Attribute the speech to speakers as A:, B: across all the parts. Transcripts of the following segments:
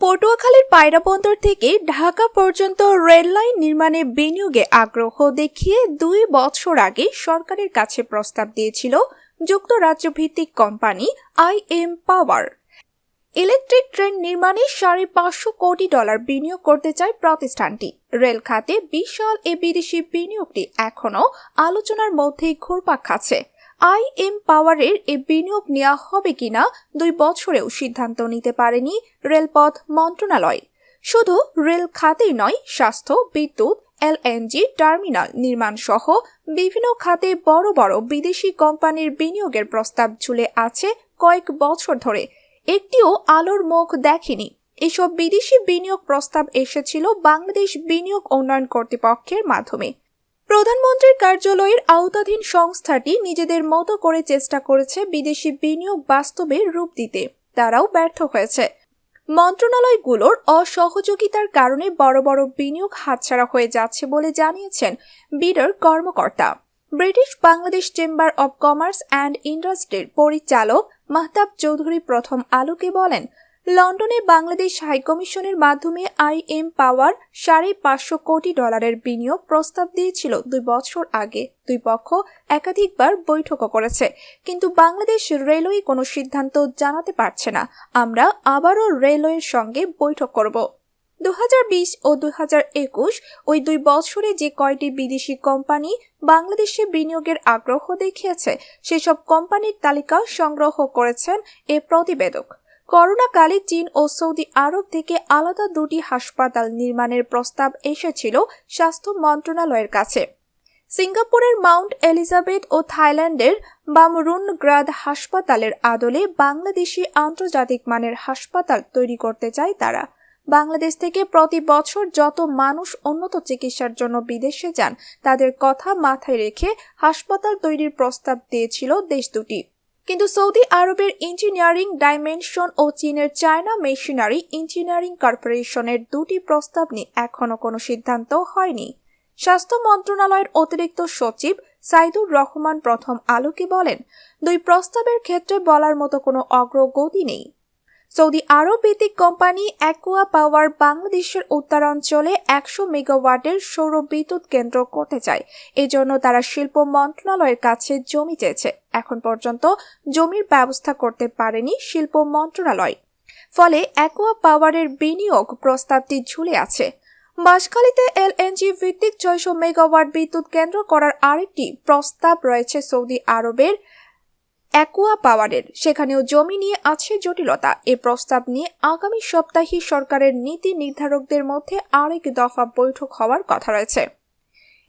A: পটুয়াখালীর পায়রা বন্দর থেকে ঢাকা পর্যন্ত রেল লাইন নির্মাণে বিনিয়োগে আগ্রহ দেখিয়ে দুই বছর আগে সরকারের কাছে প্রস্তাব দিয়েছিল যুক্তরাজ্য ভিত্তিক company I M power. Electric train নির্মাণে সাড়ে পাঁচশো কোটি ডলার বিনিয়োগ করতে চায় প্রতিষ্ঠানটি। রেল খাতে বিশাল এ বিদেশি বিনিয়োগটি এখনও আলোচনার মধ্যেই ঘুরপাক খাচ্ছে। আই এম পাওয়ারের এ বিনিয়োগ নেওয়া হবে কিনা দুই বছরেও সিদ্ধান্ত নিতে পারেনি রেলপথ মন্ত্রণালয়। শুধু রেল খাতেই নয়, স্বাস্থ্য, বিদ্যুৎ এলএনজি টার্মিনাল নির্মাণ সহ বিভিন্ন খাতে বড় বড় বিদেশি কোম্পানির বিনিয়োগের প্রস্তাব ঝুলে আছে কয়েক বছর ধরে। একটিও আলোর মুখ দেখেনি। এসব বিদেশি বিনিয়োগ প্রস্তাব এসেছিল বাংলাদেশ বিনিয়োগ উন্নয়ন কর্তৃপক্ষের মাধ্যমে। প্রধানমন্ত্রীর কার্যালয়ের আওতাধীন সংস্থাটি নিজেদের মতো করে চেষ্টা করেছে বিদেশি বিনিয়োগ বাস্তবে রূপ দিতে। তারাও ব্যর্থ হয়েছে। মন্ত্রণালয়গুলোর অসহযোগিতার কারণে বড় বড় বিনিয়োগ হাতছাড়া হয়ে যাচ্ছে বলে জানিয়েছেন বিডার কর্মকর্তা। British Bangladesh chamber of commerce and ইন্ডাস্ট্রির পরিচালক মাহতাব চৌধুরী প্রথম আলোকে বলেন লন্ডনে বাংলাদেশ হাইকমিশনের মাধ্যমে আই এম পাওয়ার সাড়ে পাঁচশো কোটি ডলারের বিনিয়োগ প্রস্তাব দিয়েছিল দুই বছর আগে। দুই পক্ষ একাধিকবার বৈঠকও করেছে, কিন্তু বাংলাদেশ রেলওয়ে কোনো সিদ্ধান্ত জানাতে পারছে না। আমরা আবারও রেলওয়ের সঙ্গে বৈঠক করব। দু হাজার বিশ ও দুই হাজার একুশ ওই দুই বছরে যে কয়টি বিদেশি কোম্পানি বাংলাদেশে বিনিয়োগের আগ্রহ দেখিয়েছে, সেসব কোম্পানির তালিকা সংগ্রহ করেছেন এ প্রতিবেদক। করোনাকালে চীন ও সৌদি আরব থেকে আলাদা দুটি হাসপাতাল নির্মাণের প্রস্তাব এসেছিল স্বাস্থ্য মন্ত্রণালয়ের কাছে। সিঙ্গাপুরের মাউন্ট এলিজাবেথ ও থাইল্যান্ডের বামরুনগ্রাদ হাসপাতালের আদলে বাংলাদেশি আন্তর্জাতিক মানের হাসপাতাল তৈরি করতে চায় তারা। বাংলাদেশ থেকে প্রতি বছর যত মানুষ উন্নত চিকিৎসার জন্য বিদেশে যান, তাদের কথা মাথায় রেখে হাসপাতাল তৈরির প্রস্তাব দিয়েছিল দেশ দুটি। কিন্তু সৌদি আরবের ইঞ্জিনিয়ারিং ডাইমেনশন ও চীনের চায়না মেশিনারি ইঞ্জিনিয়ারিং কর্পোরেশনের দুটি প্রস্তাব নিয়ে এখনও কোনো সিদ্ধান্ত হয়নি। স্বাস্থ্য মন্ত্রণালয়ের অতিরিক্ত সচিব সাইদুর রহমান প্রথম আলোকে বলেন, দুই প্রস্তাবের ক্ষেত্রে বলার মতো কোনো অগ্রগতি নেই। সৌদি আরব ভিত্তিক কোম্পানি অ্যাকোয়া পাওয়ার বাংলাদেশের উত্তরাঞ্চলে একশো মেগাওয়াটের সৌর বিদ্যুৎ কেন্দ্র করতে চায়। এজন্য তারা শিল্প মন্ত্রণালয়ের কাছে জমি চেয়েছে। এখন পর্যন্ত জমির ব্যবস্থা করতে পারেনি শিল্প মন্ত্রণালয়। ফলে অ্যাকোয়া পাওয়ারের বিনিয়োগ প্রস্তাবটি ঝুলে আছে। বাঁশখালীতে এলএনজি ভিত্তিক ছয়শো মেগাওয়াট বিদ্যুৎ কেন্দ্র করার আরেকটি প্রস্তাব রয়েছে সৌদি আরবের। অ্যাকুয়া পাওয়ারের। সেখানেও জমি নিয়ে আছে জটিলতা। এ প্রস্তাব নিয়ে আগামী সপ্তাহে সরকারের নীতি নির্ধারকদের মধ্যে আরেক দফা বৈঠক হওয়ার কথা রয়েছে।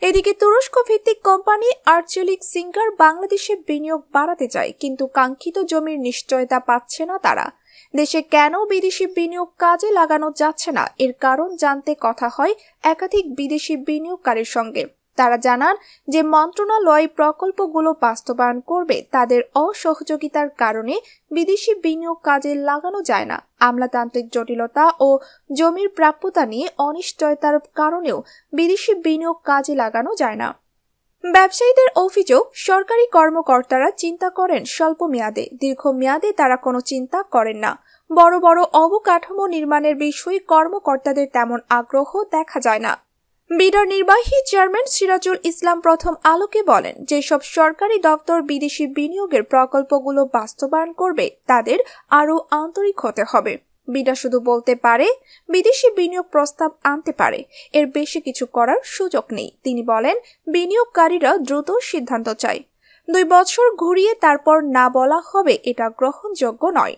A: এদিকে তুরস্ক ভিত্তিক কোম্পানি আর্চেলিক সিঙ্গার বাংলাদেশে বিনিয়োগ বাড়াতে চায়, কিন্তু কাঙ্ক্ষিত জমির নিশ্চয়তা পাচ্ছে না তারা। দেশে কেন বিদেশি বিনিয়োগ কাজে লাগানো যাচ্ছে না? এর কারণ জানতে কথা হয় একাধিক বিদেশি বিনিয়োগকারীর সঙ্গে। তারা জানান যে মন্ত্রণালয় প্রকল্পগুলো বাস্তবায়ন করবে তাদের অসহযোগিতার কারণে বিদেশি বিনিয়োগ কাজে লাগানো যায় না। আমলাতান্ত্রিক জটিলতা ও জমির প্রাপ্যতা নিয়ে অনিশ্চয়তার কারণেও বিদেশি বিনিয়োগ কাজে লাগানো যায় না। ব্যবসায়ীদের অভিযোগ, সরকারি কর্মকর্তারা চিন্তা করেন স্বল্প মেয়াদে। দীর্ঘমেয়াদে তারা কোনো চিন্তা করেন না। বড় বড় অবকাঠামো নির্মাণের বিষয়ে কর্মকর্তাদের তেমন আগ্রহ দেখা যায় না। বিডার নির্বাহী চেয়ারম্যান সিরাজুল ইসলাম প্রথম আলোকে বলেন, যেসব সরকারি দপ্তর বিদেশি বিনিয়োগের প্রকল্পগুলো বাস্তবায়ন করবে, তাদের আরও আন্তরিক হতে হবে। বিডা শুধু বলতে পারে, বিদেশি বিনিয়োগ প্রস্তাব আনতে পারে, এর বেশি কিছু করার সুযোগ নেই। তিনি বলেন, বিনিয়োগকারীরা দ্রুত সিদ্ধান্ত চায়। দুই বছর ঘুরিয়ে তারপর না বলা হবে এটা গ্রহণযোগ্য নয়।